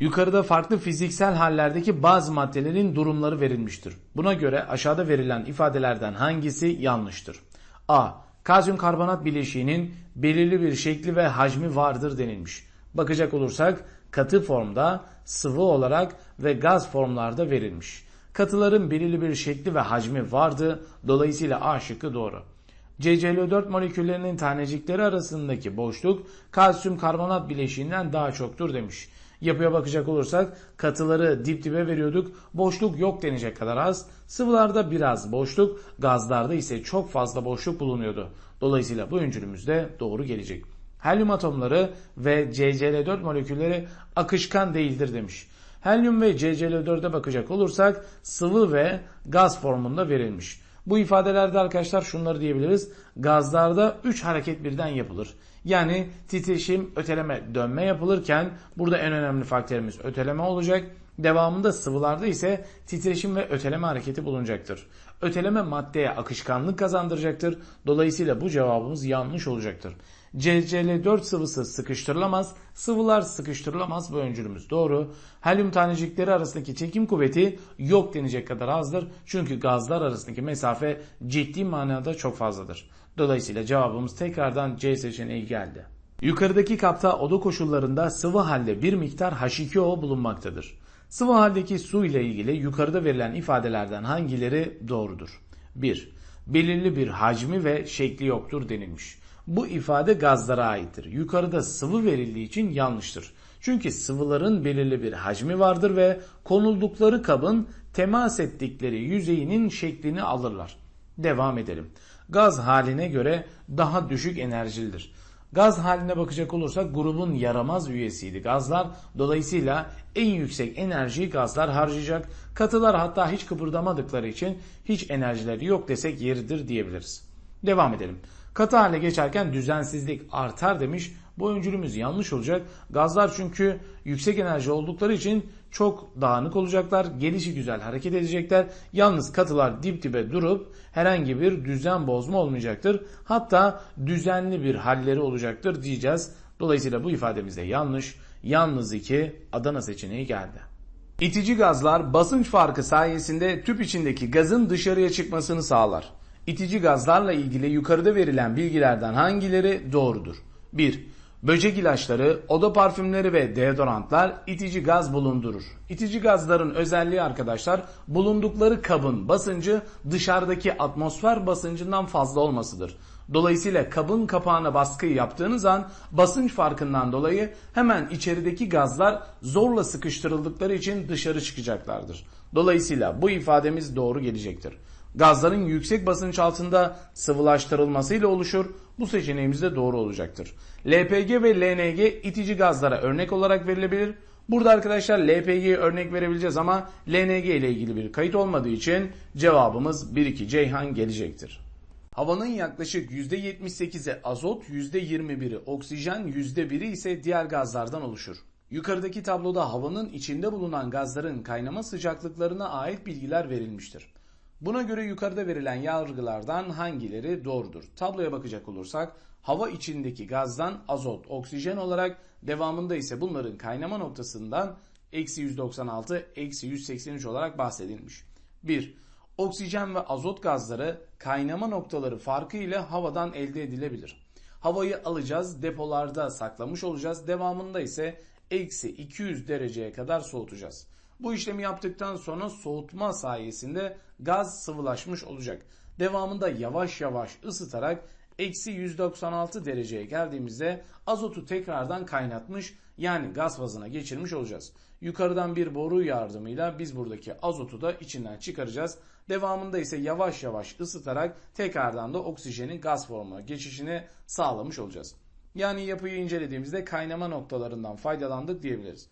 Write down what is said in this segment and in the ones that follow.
Yukarıda farklı fiziksel hallerdeki bazı maddelerin durumları verilmiştir. Buna göre aşağıda verilen ifadelerden hangisi yanlıştır? A. Kalsiyum karbonat bileşiğinin belirli bir şekli ve hacmi vardır denilmiş. Bakacak olursak katı formda, sıvı olarak ve gaz formlarda verilmiş. Katıların belirli bir şekli ve hacmi vardı. Dolayısıyla A şıkkı doğru. CCl4 moleküllerinin tanecikleri arasındaki boşluk kalsiyum karbonat bileşiğinden daha çoktur demiş. Yapıya bakacak olursak katıları dip dibe veriyorduk. Boşluk yok denecek kadar az. Sıvılarda biraz boşluk, gazlarda ise çok fazla boşluk bulunuyordu. Dolayısıyla bu öncülümüz de doğru gelecek. Helyum atomları ve CCl4 molekülleri akışkan değildir demiş. Helyum ve CCl4'e bakacak olursak sıvı ve gaz formunda verilmiş. Bu ifadelerde arkadaşlar şunları diyebiliriz. Gazlarda 3 hareket birden yapılır. Yani titreşim, öteleme, dönme yapılırken burada en önemli faktörümüz öteleme olacak. Devamında sıvılarda ise titreşim ve öteleme hareketi bulunacaktır. Öteleme maddeye akışkanlık kazandıracaktır. Dolayısıyla bu cevabımız yanlış olacaktır. CCl4 sıvısı sıkıştırılamaz, sıvılar sıkıştırılamaz bu öncülümüz doğru. Helyum tanecikleri arasındaki çekim kuvveti yok denecek kadar azdır. Çünkü gazlar arasındaki mesafe ciddi manada çok fazladır. Dolayısıyla cevabımız tekrardan C seçeneği geldi. Yukarıdaki kapta oda koşullarında sıvı halde bir miktar H2O bulunmaktadır. Sıvı haldeki su ile ilgili yukarıda verilen ifadelerden hangileri doğrudur? 1. Belirli bir hacmi ve şekli yoktur denilmiş. Bu ifade gazlara aittir. Yukarıda sıvı verildiği için yanlıştır. Çünkü sıvıların belirli bir hacmi vardır ve konuldukları kabın temas ettikleri yüzeyinin şeklini alırlar. Devam edelim. Gaz haline göre daha düşük enerjilidir. Gaz haline bakacak olursak grubun yaramaz üyesiydi gazlar. Dolayısıyla en yüksek enerjiyi gazlar harcayacak. Katılar hatta hiç kıpırdamadıkları için hiç enerjileri yok desek yeridir diyebiliriz. Devam edelim. Katı hale geçerken düzensizlik artar demiş. Bu öncülümüz yanlış olacak. Gazlar çünkü yüksek enerji oldukları için çok dağınık olacaklar. Gelişi güzel hareket edecekler. Yalnız katılar dip dibe durup herhangi bir düzen bozma olmayacaktır. Hatta düzenli bir halleri olacaktır diyeceğiz. Dolayısıyla bu ifademiz de yanlış. Yalnız 2 Adana seçeneği geldi. İtici gazlar basınç farkı sayesinde tüp içindeki gazın dışarıya çıkmasını sağlar. İtici gazlarla ilgili yukarıda verilen bilgilerden hangileri doğrudur? 1. Böcek ilaçları, oda parfümleri ve deodorantlar itici gaz bulundurur. İtici gazların özelliği arkadaşlar bulundukları kabın basıncı dışarıdaki atmosfer basıncından fazla olmasıdır. Dolayısıyla kabın kapağına baskı yaptığınız an basınç farkından dolayı hemen içerideki gazlar zorla sıkıştırıldıkları için dışarı çıkacaklardır. Dolayısıyla bu ifademiz doğru gelecektir. Gazların yüksek basınç altında sıvılaştırılmasıyla oluşur. Bu seçeneğimiz de doğru olacaktır. LPG ve LNG itici gazlara örnek olarak verilebilir. Burada arkadaşlar LPG'ye örnek verebileceğiz ama LNG ile ilgili bir kayıt olmadığı için cevabımız 1-2 Ceyhan gelecektir. Havanın yaklaşık %78'i azot, %21'i oksijen, %1'i ise diğer gazlardan oluşur. Yukarıdaki tabloda havanın içinde bulunan gazların kaynama sıcaklıklarına ait bilgiler verilmiştir. Buna göre yukarıda verilen yargılardan hangileri doğrudur? Tabloya bakacak olursak hava içindeki gazdan azot, oksijen olarak devamında ise bunların kaynama noktasından eksi 196, eksi 183 olarak bahsedilmiş. 1. Oksijen ve azot gazları kaynama noktaları farkı ile havadan elde edilebilir. Havayı alacağız, depolarda saklamış olacağız. Devamında ise eksi 200 dereceye kadar soğutacağız. Bu işlemi yaptıktan sonra soğutma sayesinde gaz sıvılaşmış olacak. Devamında yavaş yavaş ısıtarak eksi 196 dereceye geldiğimizde azotu tekrardan kaynatmış yani gaz fazına geçirmiş olacağız. Yukarıdan bir boru yardımıyla biz buradaki azotu da içinden çıkaracağız. Devamında ise yavaş yavaş ısıtarak tekrardan da oksijenin gaz formuna geçişini sağlamış olacağız. Yani yapıyı incelediğimizde kaynama noktalarından faydalandık diyebiliriz.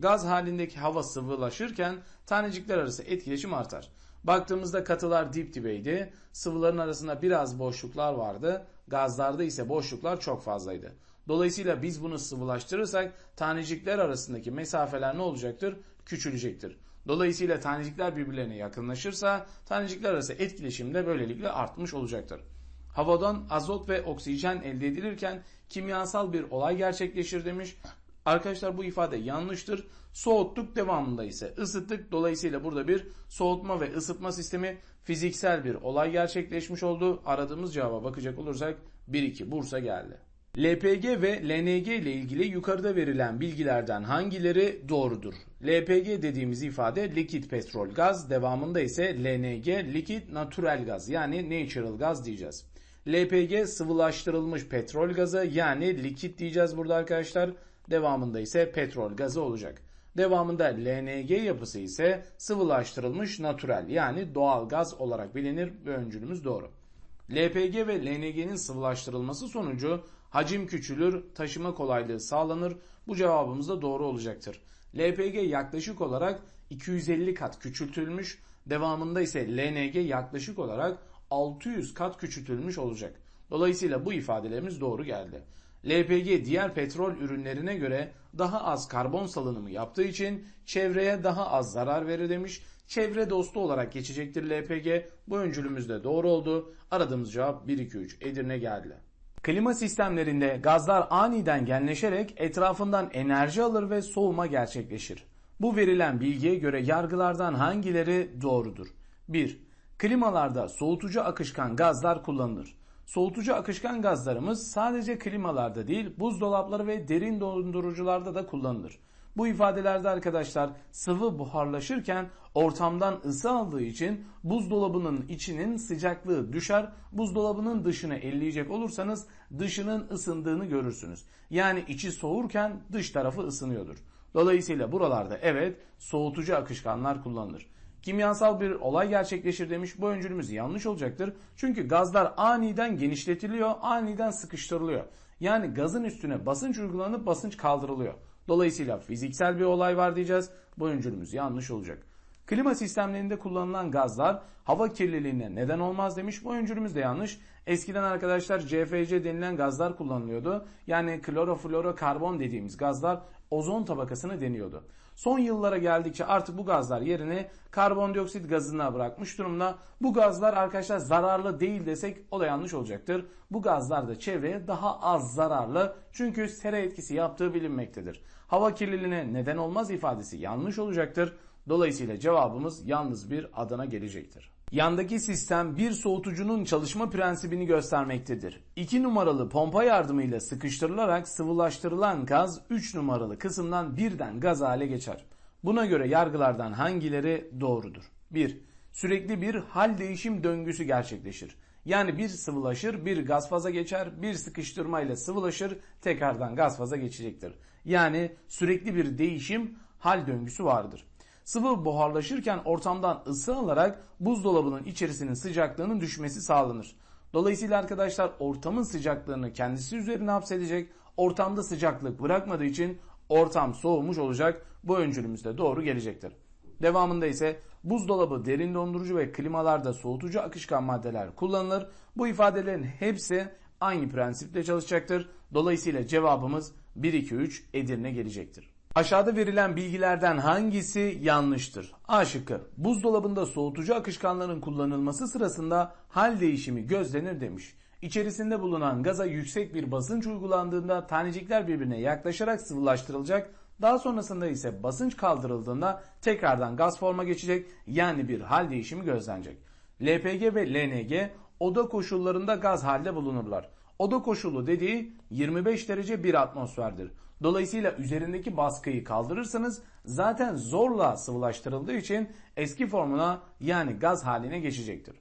Gaz halindeki hava sıvılaşırken tanecikler arası etkileşim artar. Baktığımızda katılar dip dibeydi. Sıvıların arasında biraz boşluklar vardı. Gazlarda ise boşluklar çok fazlaydı. Dolayısıyla biz bunu sıvılaştırırsak tanecikler arasındaki mesafeler ne olacaktır? Küçülecektir. Dolayısıyla tanecikler birbirlerine yakınlaşırsa tanecikler arası etkileşim de böylelikle artmış olacaktır. Havadan azot ve oksijen elde edilirken kimyasal bir olay gerçekleşir demiş. Arkadaşlar bu ifade yanlıştır. Soğuttuk devamında ise ısıttık. Dolayısıyla burada bir soğutma ve ısıtma sistemi fiziksel bir olay gerçekleşmiş oldu. Aradığımız cevaba bakacak olursak 1-2 Bursa geldi. LPG ve LNG ile ilgili yukarıda verilen bilgilerden hangileri doğrudur? LPG dediğimiz ifade likit petrol gaz, devamında ise LNG likit natural gaz yani natural gaz diyeceğiz. LPG sıvılaştırılmış petrol gazı yani likit diyeceğiz burada arkadaşlar. Devamında ise petrol gazı olacak. Devamında LNG yapısı ise sıvılaştırılmış natural yani doğal gaz olarak bilinir ve öncülümüz doğru. LPG ve LNG'nin sıvılaştırılması sonucu hacim küçülür, taşıma kolaylığı sağlanır. Bu cevabımız da doğru olacaktır. LPG yaklaşık olarak 250 kat küçültülmüş, devamında ise LNG yaklaşık olarak 600 kat küçültülmüş olacak. Dolayısıyla bu ifadelerimiz doğru geldi. LPG diğer petrol ürünlerine göre daha az karbon salınımı yaptığı için çevreye daha az zarar verir demiş. Çevre dostu olarak geçecektir LPG. Bu öncülümüz de doğru oldu. Aradığımız cevap 1-2-3 Edirne geldi. Klima sistemlerinde gazlar aniden genleşerek etrafından enerji alır ve soğuma gerçekleşir. Bu verilen bilgiye göre yargılardan hangileri doğrudur? 1. Klimalarda soğutucu akışkan gazlar kullanılır. Soğutucu akışkan gazlarımız sadece klimalarda değil buzdolapları ve derin dondurucularda da kullanılır. Bu ifadelerde arkadaşlar sıvı buharlaşırken ortamdan ısı aldığı için buzdolabının içinin sıcaklığı düşer. Buzdolabının dışını elleyecek olursanız dışının ısındığını görürsünüz. Yani içi soğurken dış tarafı ısınıyordur. Dolayısıyla buralarda evet soğutucu akışkanlar kullanılır kimyasal bir olay gerçekleşir demiş. Bu öncülümüz yanlış olacaktır. Çünkü gazlar aniden genişletiliyor, aniden sıkıştırılıyor. Yani gazın üstüne basınç uygulanıp basınç kaldırılıyor. Dolayısıyla fiziksel bir olay var diyeceğiz. Bu öncülümüz yanlış olacak. Klima sistemlerinde kullanılan gazlar hava kirliliğine neden olmaz demiş. Bu öncülümüz de yanlış. Eskiden arkadaşlar CFC denilen gazlar kullanılıyordu. Yani kloroflorokarbon dediğimiz gazlar ozon tabakasını deniyordu. Son yıllara geldikçe artık bu gazlar yerini karbondioksit gazına bırakmış durumda. Bu gazlar arkadaşlar zararlı değil desek o da yanlış olacaktır. Bu gazlar da çevreye daha az zararlı çünkü sera etkisi yaptığı bilinmektedir. Hava kirliliğine neden olmaz ifadesi yanlış olacaktır. Dolayısıyla cevabımız yalnız bir Adana gelecektir. Yandaki sistem bir soğutucunun çalışma prensibini göstermektedir. 2 numaralı pompa yardımıyla sıkıştırılarak sıvılaştırılan gaz 3 numaralı kısımdan birden gaz hale geçer. Buna göre yargılardan hangileri doğrudur? 1. Sürekli bir hal değişim döngüsü gerçekleşir. Yani bir sıvılaşır, bir gaz faza geçer, bir sıkıştırma ile sıvılaşır, tekrardan gaz faza geçecektir. Yani sürekli bir değişim hal döngüsü vardır. Sıvı buharlaşırken ortamdan ısı alarak buzdolabının içerisinin sıcaklığının düşmesi sağlanır. Dolayısıyla arkadaşlar ortamın sıcaklığını kendisi üzerine hapsedecek. Ortamda sıcaklık bırakmadığı için ortam soğumuş olacak. Bu öncülümüz de doğru gelecektir. Devamında ise buzdolabı, derin dondurucu ve klimalarda soğutucu akışkan maddeler kullanılır. Bu ifadelerin hepsi aynı prensiple çalışacaktır. Dolayısıyla cevabımız 1-2-3 Edirne gelecektir. Aşağıda verilen bilgilerden hangisi yanlıştır? A şıkkı. Buzdolabında soğutucu akışkanların kullanılması sırasında hal değişimi gözlenir demiş. İçerisinde bulunan gaza yüksek bir basınç uygulandığında tanecikler birbirine yaklaşarak sıvılaştırılacak. Daha sonrasında ise basınç kaldırıldığında tekrardan gaz forma geçecek yani bir hal değişimi gözlenecek. LPG ve LNG oda koşullarında gaz halde bulunurlar. Oda koşulu dediği 25 derece bir atmosferdir. Dolayısıyla üzerindeki baskıyı kaldırırsanız zaten zorla sıvılaştırıldığı için eski formuna yani gaz haline geçecektir.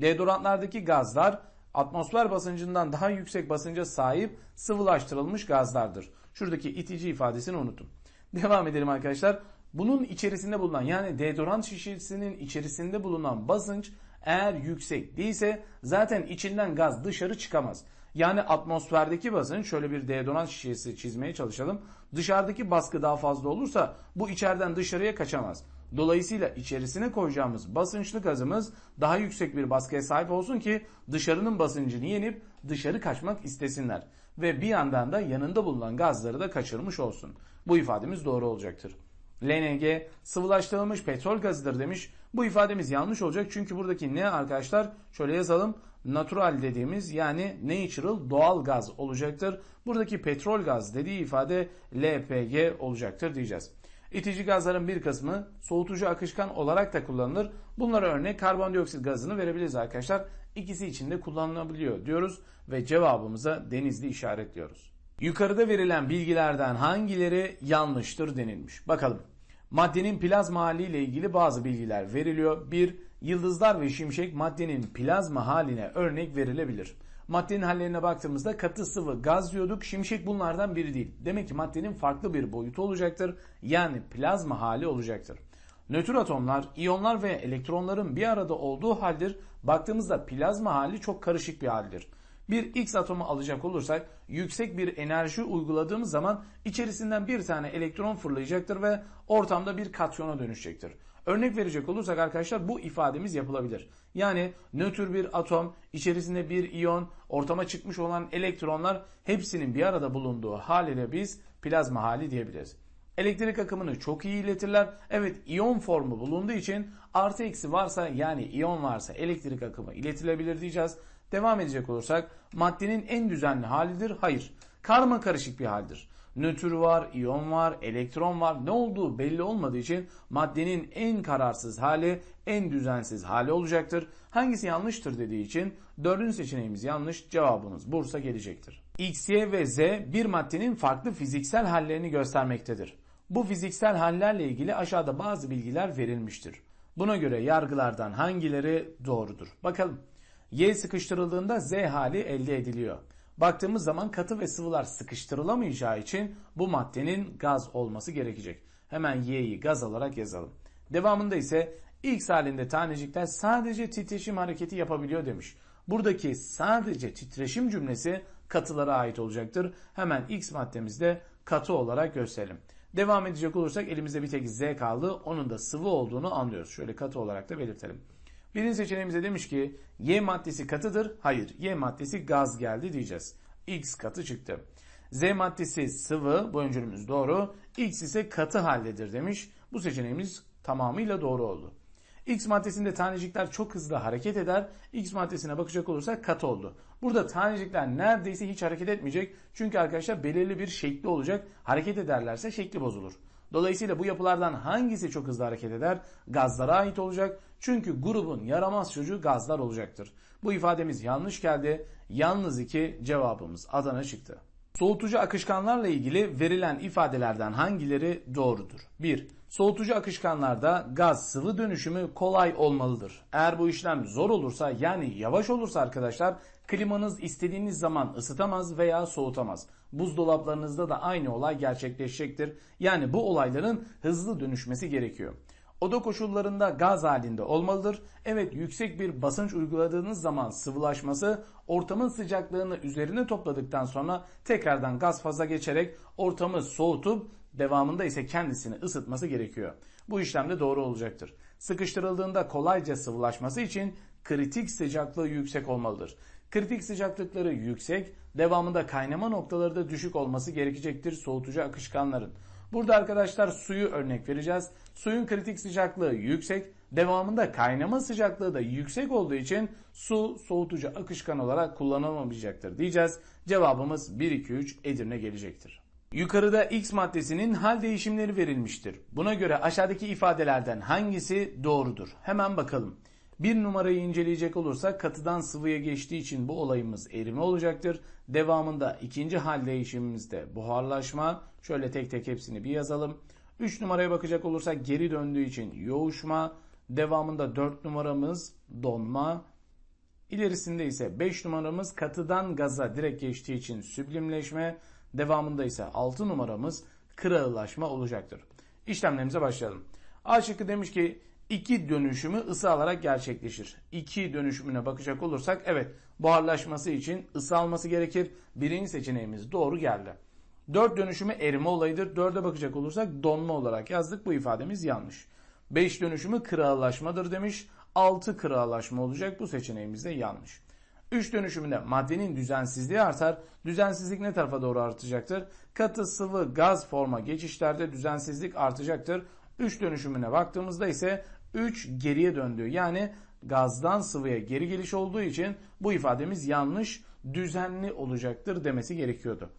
Deodorantlardaki gazlar atmosfer basıncından daha yüksek basınca sahip sıvılaştırılmış gazlardır. Şuradaki itici ifadesini unutun. Devam edelim arkadaşlar. Bunun içerisinde bulunan yani deodorant şişesinin içerisinde bulunan basınç eğer yüksek değilse zaten içinden gaz dışarı çıkamaz. Yani atmosferdeki basınç şöyle bir deodorant şişesi çizmeye çalışalım. Dışarıdaki baskı daha fazla olursa bu içeriden dışarıya kaçamaz. Dolayısıyla içerisine koyacağımız basınçlı gazımız daha yüksek bir baskıya sahip olsun ki dışarının basıncını yenip dışarı kaçmak istesinler. Ve bir yandan da yanında bulunan gazları da kaçırmış olsun. Bu ifademiz doğru olacaktır. LNG sıvılaştırılmış petrol gazıdır demiş. Bu ifademiz yanlış olacak çünkü buradaki ne arkadaşlar? Şöyle yazalım. Natural dediğimiz yani natural doğal gaz olacaktır. Buradaki petrol gaz dediği ifade LPG olacaktır diyeceğiz. İtici gazların bir kısmı soğutucu akışkan olarak da kullanılır. Bunlara örnek karbondioksit gazını verebiliriz arkadaşlar. İkisi için de kullanılabiliyor diyoruz ve cevabımıza denizli işaretliyoruz. Yukarıda verilen bilgilerden hangileri yanlıştır denilmiş. Bakalım. Maddenin plazma haliyle ilgili bazı bilgiler veriliyor. 1. Yıldızlar ve şimşek maddenin plazma haline örnek verilebilir. Maddenin hallerine baktığımızda katı sıvı gaz diyorduk. Şimşek bunlardan biri değil. Demek ki maddenin farklı bir boyutu olacaktır. Yani plazma hali olacaktır. Nötr atomlar, iyonlar ve elektronların bir arada olduğu haldir. Baktığımızda plazma hali çok karışık bir haldir. Bir X atomu alacak olursak yüksek bir enerji uyguladığımız zaman içerisinden bir tane elektron fırlayacaktır ve ortamda bir katyona dönüşecektir. Örnek verecek olursak arkadaşlar bu ifademiz yapılabilir. Yani nötr bir atom, içerisinde bir iyon, ortama çıkmış olan elektronlar hepsinin bir arada bulunduğu haliyle biz plazma hali diyebiliriz. Elektrik akımını çok iyi iletirler. Evet iyon formu bulunduğu için artı eksi varsa yani iyon varsa elektrik akımı iletilebilir diyeceğiz. Devam edecek olursak maddenin en düzenli halidir. Hayır. Karma karışık bir haldir. Nötr var, iyon var, elektron var. Ne olduğu belli olmadığı için maddenin en kararsız hali, en düzensiz hali olacaktır. Hangisi yanlıştır dediği için dördüncü seçeneğimiz yanlış. Cevabımız Bursa gelecektir. X, Y ve Z bir maddenin farklı fiziksel hallerini göstermektedir. Bu fiziksel hallerle ilgili aşağıda bazı bilgiler verilmiştir. Buna göre yargılardan hangileri doğrudur? Bakalım. Y sıkıştırıldığında Z hali elde ediliyor. Baktığımız zaman katı ve sıvılar sıkıştırılamayacağı için bu maddenin gaz olması gerekecek. Hemen Y'yi gaz olarak yazalım. Devamında ise X halinde tanecikler sadece titreşim hareketi yapabiliyor demiş. Buradaki sadece titreşim cümlesi katılara ait olacaktır. Hemen X maddemizde katı olarak gösterelim. Devam edecek olursak elimizde bir tek Z kaldı. Onun da sıvı olduğunu anlıyoruz. Şöyle katı olarak da belirtelim. Birinci seçeneğimize demiş ki Y maddesi katıdır. Hayır Y maddesi gaz geldi diyeceğiz. X katı çıktı. Z maddesi sıvı bu öncülümüz doğru. X ise katı haldedir demiş. Bu seçeneğimiz tamamıyla doğru oldu. X maddesinde tanecikler çok hızlı hareket eder. X maddesine bakacak olursak katı oldu. Burada tanecikler neredeyse hiç hareket etmeyecek. Çünkü arkadaşlar belirli bir şekli olacak. Hareket ederlerse şekli bozulur. Dolayısıyla bu yapılardan hangisi çok hızlı hareket eder? Gazlara ait olacak. Çünkü grubun yaramaz çocuğu gazlar olacaktır. Bu ifademiz yanlış geldi. Yalnız iki cevabımız Adana çıktı. Soğutucu akışkanlarla ilgili verilen ifadelerden hangileri doğrudur? 1. Soğutucu akışkanlarda gaz sıvı dönüşümü kolay olmalıdır. Eğer bu işlem zor olursa yani yavaş olursa arkadaşlar klimanız istediğiniz zaman ısıtamaz veya soğutamaz. Buzdolaplarınızda da aynı olay gerçekleşecektir. Yani bu olayların hızlı dönüşmesi gerekiyor. Oda koşullarında gaz halinde olmalıdır. Evet yüksek bir basınç uyguladığınız zaman sıvılaşması ortamın sıcaklığını üzerine topladıktan sonra tekrardan gaz faza geçerek ortamı soğutup devamında ise kendisini ısıtması gerekiyor. Bu işlemde doğru olacaktır. Sıkıştırıldığında kolayca sıvılaşması için kritik sıcaklığı yüksek olmalıdır. Kritik sıcaklıkları yüksek, devamında kaynama noktaları da düşük olması gerekecektir soğutucu akışkanların. Burada arkadaşlar suyu örnek vereceğiz. Suyun kritik sıcaklığı yüksek, devamında kaynama sıcaklığı da yüksek olduğu için su soğutucu akışkan olarak kullanılmayacaktır diyeceğiz. Cevabımız 1 2 3 Edirne gelecektir. Yukarıda X maddesinin hal değişimleri verilmiştir. Buna göre aşağıdaki ifadelerden hangisi doğrudur? Hemen bakalım. Bir numarayı inceleyecek olursak katıdan sıvıya geçtiği için bu olayımız erime olacaktır. Devamında ikinci hal değişimimizde buharlaşma. Şöyle tek tek hepsini bir yazalım. 3 numaraya bakacak olursak geri döndüğü için yoğuşma. Devamında 4 numaramız donma. İlerisinde ise 5 numaramız katıdan gaza direkt geçtiği için süblimleşme. Devamında ise 6 numaramız kırağılaşma olacaktır. İşlemlerimize başlayalım. A şıkkı demiş ki iki dönüşümü ısı alarak gerçekleşir. İki dönüşümüne bakacak olursak evet buharlaşması için ısı alması gerekir. Birinci seçeneğimiz doğru geldi. Dört dönüşümü erime olayıdır. Dörde bakacak olursak donma olarak yazdık. Bu ifademiz yanlış. Beş dönüşümü kırağılaşmadır demiş. Altı kırağılaşma olacak. Bu seçeneğimiz de yanlış. 3 dönüşümünde maddenin düzensizliği artar. Düzensizlik ne tarafa doğru artacaktır? Katı sıvı gaz forma geçişlerde düzensizlik artacaktır. 3 dönüşümüne baktığımızda ise 3 geriye döndü. Yani gazdan sıvıya geri geliş olduğu için bu ifademiz yanlış düzenli olacaktır demesi gerekiyordu.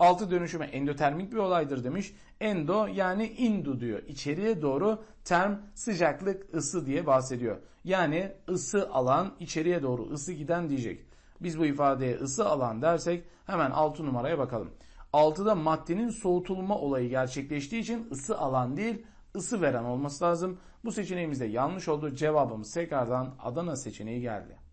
Altı dönüşüme endotermik bir olaydır demiş. Endo yani indu diyor. İçeriye doğru term sıcaklık ısı diye bahsediyor. Yani ısı alan içeriye doğru ısı giden diyecek. Biz bu ifadeye ısı alan dersek hemen 6 numaraya bakalım. 6'da maddenin soğutulma olayı gerçekleştiği için ısı alan değil ısı veren olması lazım. Bu seçeneğimizde yanlış oldu. Cevabımız tekrardan Adana seçeneği geldi.